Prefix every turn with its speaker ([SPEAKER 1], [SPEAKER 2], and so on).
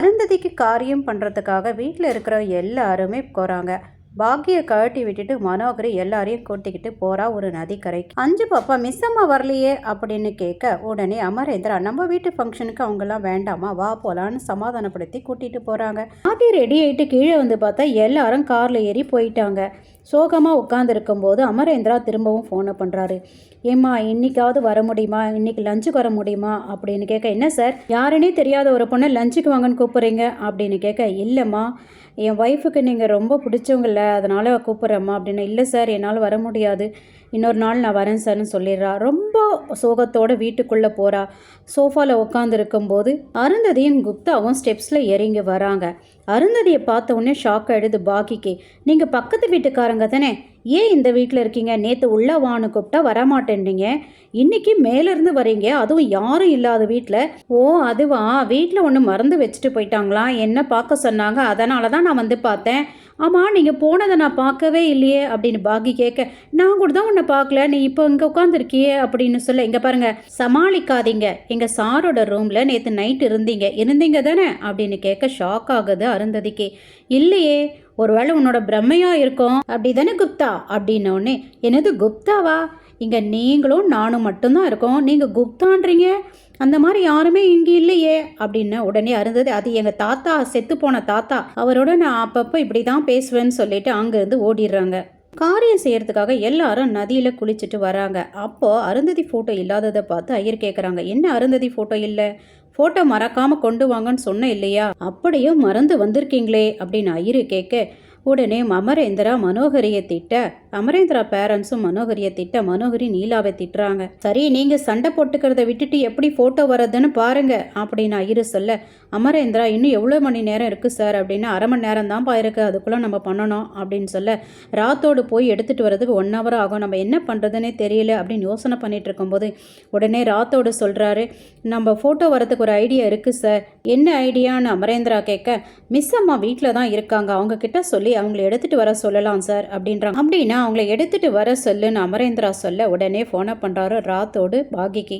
[SPEAKER 1] அருந்ததிக்கு காரியம் பண்ணுறதுக்காக வீட்டில் இருக்கிற எல்லாருமே போகிறாங்க பாக்கியை கழட்டி விட்டுட்டு மனோகரி எல்லாரையும் கூட்டிக்கிட்டு போறா ஒரு நதிக்கரைக்கு அஞ்சு பாப்பா மிஸ் அம்மா வரலையே? அப்படின்னு கேட்க உடனே அமரேந்திரா நம்ம வீட்டு ஃபங்க்ஷனுக்கு அவங்கெல்லாம் வேண்டாமா? வா போலான்னு சமாதானப்படுத்தி கூட்டிட்டு போறாங்க. பாட்டி ரெடி ஆயிட்டு கீழே வந்து பார்த்தா எல்லாரும் கார்ல ஏறி போயிட்டாங்க. சோகமாக உட்காந்துருக்கும் போது அமரேந்திரா திரும்பவும் ஃபோனை பண்ணுறாரு ஏம்மா இன்னைக்காவது வர முடியுமா? இன்னைக்கு லஞ்சுக்கு வர முடியுமா? அப்படின்னு கேட்க என்ன சார்? யாருன்னே தெரியாத ஒரு பொண்ணை லஞ்சுக்கு வாங்கன்னு கூப்பிட்றீங்க? அப்படின்னு கேட்க இல்லைம்மா என் ஒய்ஃபுக்கு நீங்கள் ரொம்ப பிடிச்சவங்கள அதனால் கூப்பிட்றேம்மா. அப்படின்னு இல்லை சார் என்னால் வர முடியாது. இன்னொரு நாள் நான் வரேன் சார்னு சொல்லிடுறா. ரொம்ப சோகத்தோட வீட்டுக்குள்ளே போகிறா சோஃபாவில் உட்காந்துருக்கும்போது அருந்ததியும் குப்தாவும் ஸ்டெப்ஸில் இறங்கி வராங்க. அருந்ததியை பார்த்த உடனே ஷாக் ஆகிடுது பாக்கிக்கு. நீங்கள் பக்கத்து வீட்டுக்கார தானே? ஏன் இந்த வீட்டில் இருக்கீங்க? நேற்று உள்ள வான்னு கூப்பிட்டா வரமாட்டேன்றீங்க. இன்னைக்கு மேலேருந்து வரீங்க. அதுவும் யாரும் இல்லாத வீட்டில் ஓ அதுவா? வீட்டில் ஒன்று மறந்து வச்சுட்டு போயிட்டாங்களா? என்ன பார்க்க சொன்னாங்க? அதனால தான் நான் வந்து பார்த்தேன். ஆமாம் நீங்கள் போனதை நான் பார்க்கவே இல்லையே அப்படின்னு பாக்கி கேட்க நான் கூட தான் உன்னை பார்க்கல. நீ இப்போ இங்கே உட்காந்துருக்கியே அப்படின்னு சொல்ல இங்கே பாருங்கள் சமாளிக்காதீங்க. எங்கள் சாரோட ரூமில் நேற்று நைட் இருந்தீங்க. இருந்தீங்க தானே? அப்படின்னு கேட்க ஷாக் ஆகுது அருந்ததிக்கு. இல்லையே ஒருவேளை உன்னோட பிரம்மையாக இருக்கும். அப்படி தானே குப்தா? அப்படின்னோடனே என்னது குப்தாவா? இங்கே நீங்களும் நானும் மட்டும்தான் இருக்கோம். நீங்கள் குப்தான்றீங்க? அந்த மாதிரி யாருமே இங்கே இல்லையே. அப்படின்னு உடனே அருந்தது. அது எங்கள் தாத்தா செத்து போன தாத்தா. அவரோட நான் அப்பப்போ இப்படி தான் பேசுவேன்னு சொல்லிட்டு அங்கேருந்து ஓடிடுறாங்க. காரியம் செய்யறதுக்காக எல்லாரும் நதியில் குளிச்சுட்டு வராங்க. அப்போது அருந்ததி ஃபோட்டோ இல்லாததை பார்த்து ஐயர் கேட்குறாங்க என்ன அருந்ததி ஃபோட்டோ இல்லை? ஃபோட்டோ மறக்காமல் கொண்டு வாங்கன்னு சொன்ன இல்லையா? அப்படியும் மறந்து வந்திருக்கீங்களே? அப்படின்னு ஐயரு கேட்க உடனே அமரேந்திரா மனோகரியை திட்ட அமரேந்திரா பேரண்ட்ஸும் மனோகரியை திட்ட மனோகரி நீலாவை திட்டுறாங்க. சரி நீங்க சண்டை போட்டுக்கிறத விட்டுட்டு எப்படி போட்டோ வர்றதுன்னு பாருங்க அப்படின்னு ஐயரு சொல்ல. அமரேந்திரா இன்னும் எவ்வளோ மணி நேரம் இருக்குது சார்? அப்படின்னு அரை மணி நேரம் தான்ப்பா இருக்குது அதுக்குள்ளே நம்ம பண்ணணும் அப்படின்னு சொல்ல ராத்தோடு போய் எடுத்துகிட்டு வரதுக்கு ஒன் ஹவர் ஆகும். நம்ம என்ன பண்ணுறதுனே தெரியல அப்படின்னு யோசனை பண்ணிட்டு இருக்கும்போது உடனே ராத்தோடு சொல்கிறாரு நம்ம ஃபோட்டோ வரதுக்கு ஒரு ஐடியா இருக்குது சார். என்ன ஐடியான்னு அமரேந்திரா கேட்க மிஸ் அம்மா வீட்டில் தான் இருக்காங்க. அவங்க கிட்ட சொல்லி அவங்கள எடுத்துகிட்டு வர சொல்லலாம் சார் அப்படின்றாங்க. அப்படின்னா அவங்கள எடுத்துகிட்டு வர சொல்லுன்னு அமரேந்திரா சொல்ல உடனே ஃபோனை பண்ணுறாரு ராத்தோடு பாகிக்கு.